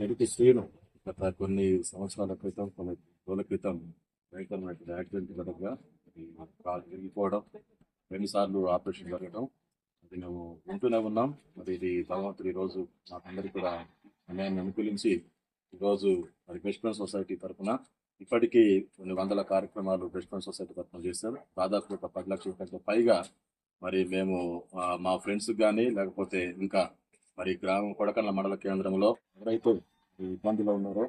చెడుకి శ్రీను గత కొన్ని సంవత్సరాల క్రితం కొన్ని రోజుల క్రితం భయంకరమైన యాక్సిడెంట్ జరగగా కాలు విరిగిపోవడం రెండుసార్లు ఆపరేషన్ జరగడం అది మేము వింటూనే ఉన్నాం. మరి ఇది భగవంతుడు ఈరోజు మాకందరికీ కూడా సమయాన్ని అనుకూలించి ఈరోజు మరి బెస్ట్ ఫ్రెండ్ సొసైటీ తరఫున ఇప్పటికీ కొన్ని వందల కార్యక్రమాలు బెస్ట్ ఫ్రెండ్ సొసైటీ తరఫున చేశారు. దాదాపు ఒక పది లక్షల కంటే పైగా మరి మేము మా ఫ్రెండ్స్ కానీ లేకపోతే ఇంకా మరి గ్రామం కొడకన్న మండల కేంద్రంలో ఎవరైతే ఇబ్బందిలో ఉన్నారో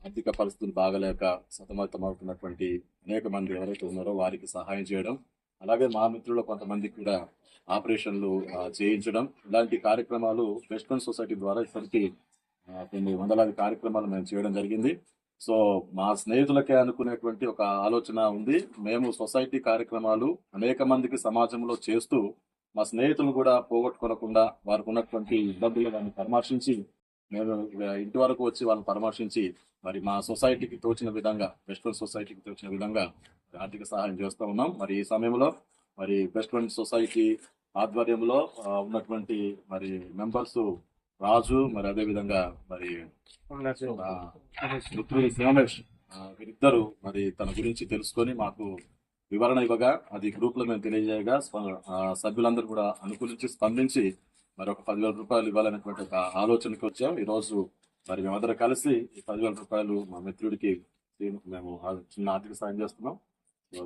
ఆర్థిక పరిస్థితులు బాగలేక సతమతమవుతున్నటువంటి అనేక మంది ఎవరైతే ఉన్నారో వారికి సహాయం చేయడం అలాగే మా మిత్రులు కొంతమందికి కూడా ఆపరేషన్లు చేయించడం ఇలాంటి కార్యక్రమాలు బెస్ట్ ఫ్రెండ్ సొసైటీ ద్వారా ఇప్పటికీ కొన్ని వందలాది కార్యక్రమాలు మేము చేయడం జరిగింది. సో మా స్నేహితులకే అనుకునేటువంటి ఒక ఆలోచన ఉంది. మేము సొసైటీ కార్యక్రమాలు అనేక మందికి సమాజంలో చేస్తూ మా స్నేహితులు కూడా పోగొట్టుకోనకుండా వారికి ఉన్నటువంటి ఇబ్బందులు దాన్ని పరామర్శించి మేము ఇంటి వరకు వచ్చి వాళ్ళని పరామర్శించి మరి మా సొసైటీకి తోచిన విధంగా బెస్ట్ ఫ్రెండ్ సొసైటీకి తోచిన విధంగా ఆర్థిక సహాయం చేస్తూ ఉన్నాం. మరి ఈ సమయంలో మరి బెస్ట్ ఫ్రెండ్ సొసైటీ ఆధ్వర్యంలో ఉన్నటువంటి మరి మెంబర్స్ రాజు మరి అదే విధంగా మరి ఆ, మిత్రుడు సోమేష్ వీరిద్దరు మరి తన గురించి తెలుసుకొని మాకు వివరణ ఇవ్వగా అది గ్రూప్లో మేము తెలియజేయగా సభ్యులందరూ కూడా అనుకూలించి స్పందించి మరి ఒక పదివేల రూపాయలు ఇవ్వాలనేటువంటి ఒక ఆలోచనకి వచ్చాం. ఈ రోజు మరి మేమందరం కలిసి ఈ పదివేల రూపాయలు మా మిత్రుడికి మేము చిన్న ఆర్థిక సాయం చేస్తున్నాం.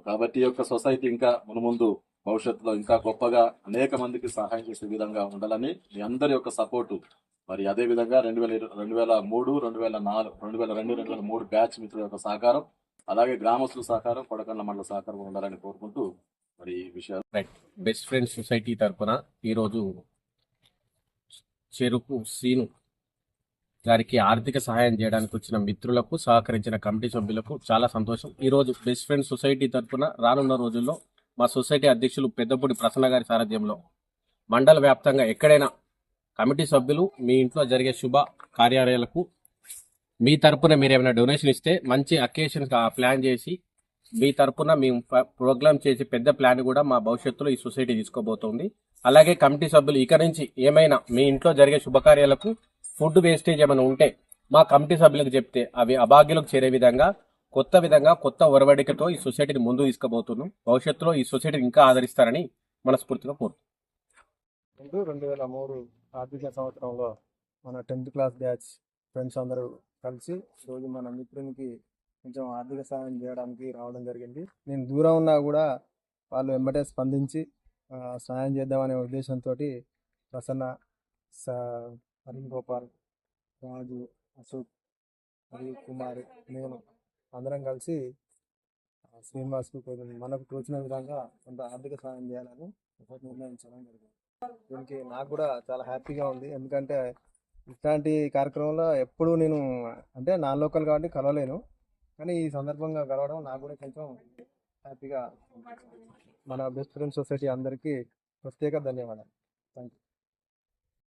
కాబట్టి ఈ యొక్క సొసైటీ ఇంకా మునుముందు భవిష్యత్తులో ఇంకా గొప్పగా అనేక మందికి సహాయం చేసే విధంగా ఉండాలని మీ అందరి యొక్క సపోర్టు. మరి అదే విధంగా రెండు వేల రెండు వేల మూడు రెండు వేల నాలుగు రెండు వేల రెండు రెండు వేల మూడు బ్యాచ్ మిత్రుల యొక్క సహకారం. అలాగే గ్రామస్తుల సహకారం కొడకండ్ల మండల సహకారం ఉండాలని కోరుకుంటూ మరి విషయాలు. విషయాలు బెస్ట్ ఫ్రెండ్స్ సొసైటీ తరపున ఈరోజు చెరుకు సీను గారికి ఆర్థిక సహాయం చేయడానికి వచ్చిన మిత్రులకు సహకరించిన కమిటీ సభ్యులకు చాలా సంతోషం. ఈరోజు బెస్ట్ ఫ్రెండ్స్ సొసైటీ తరపున రానున్న రోజుల్లో మా సొసైటీ అధ్యక్షులు పెద్దపూడి ప్రసన్న గారి సారథ్యంలో మండల వ్యాప్తంగా ఎక్కడైనా కమిటీ సభ్యులు మీ ఇంట్లో జరిగే శుభ కార్యాలయాలకు మీ తరపున మీరు ఏమైనా డొనేషన్ ఇస్తే మంచి అకేషన్ ప్లాన్ చేసి మీ తరపున మేము ప్రోగ్రామ్ చేసి పెద్ద ప్లాన్ కూడా మా భవిష్యత్తులో ఈ సొసైటీ తీసుకోబోతోంది. అలాగే కమిటీ సభ్యులు ఇక నుంచి ఏమైనా మీ ఇంట్లో జరిగే శుభకార్యాలకు ఫుడ్ వేస్టేజ్ ఏమైనా ఉంటే మా కమిటీ సభ్యులకు చెప్తే అవి అభాగ్యులకు చేరే విధంగా కొత్త విధంగా కొత్త ఒరవడికతో ఈ సొసైటీని ముందు తీసుకుపోతున్నాం. భవిష్యత్తులో ఈ సొసైటీని ఇంకా ఆదరిస్తారని మనస్ఫూర్తిగా కోరుతున్నాం. రెండు వేల మూడు ఆర్థిక సంవత్సరంలో మన టెన్త్ క్లాస్ బ్యాచ్ ఫ్రెండ్స్ అందరూ కలిసి రోజు మన మిత్రునికి కొంచెం ఆర్థిక సహాయం చేయడానికి రావడం జరిగింది. నేను దూరం ఉన్నా కూడా వాళ్ళు వెంబటే స్పందించి సహాయం చేద్దామనే ఉద్దేశంతో ప్రసన్న స అరుణ్ గోపాల్ రాజు అశోక్ మరియు కుమార్ నేను అందరం కలిసి శ్రీనివాస్కు కొంచెం మనకు తోచిన విధంగా కొంత ఆర్థిక సహాయం చేయాలని ఒక నిర్ణయించడం జరిగింది. దీనికి నాకు కూడా చాలా హ్యాపీగా ఉంది. ఎందుకంటే ఇట్లాంటి కార్యక్రమంలో ఎప్పుడు నేను అంటే నా లోకల్ కాబట్టి కలవలేను. కానీ ఈ సందర్భంగా కలవడం నాకు కూడా కొంచెం హ్యాపీగా మన బెస్ట్ ఫ్రెండ్ సొసైటీ అందరికీ ప్రత్యేక ధన్యవాదాలు. Thank you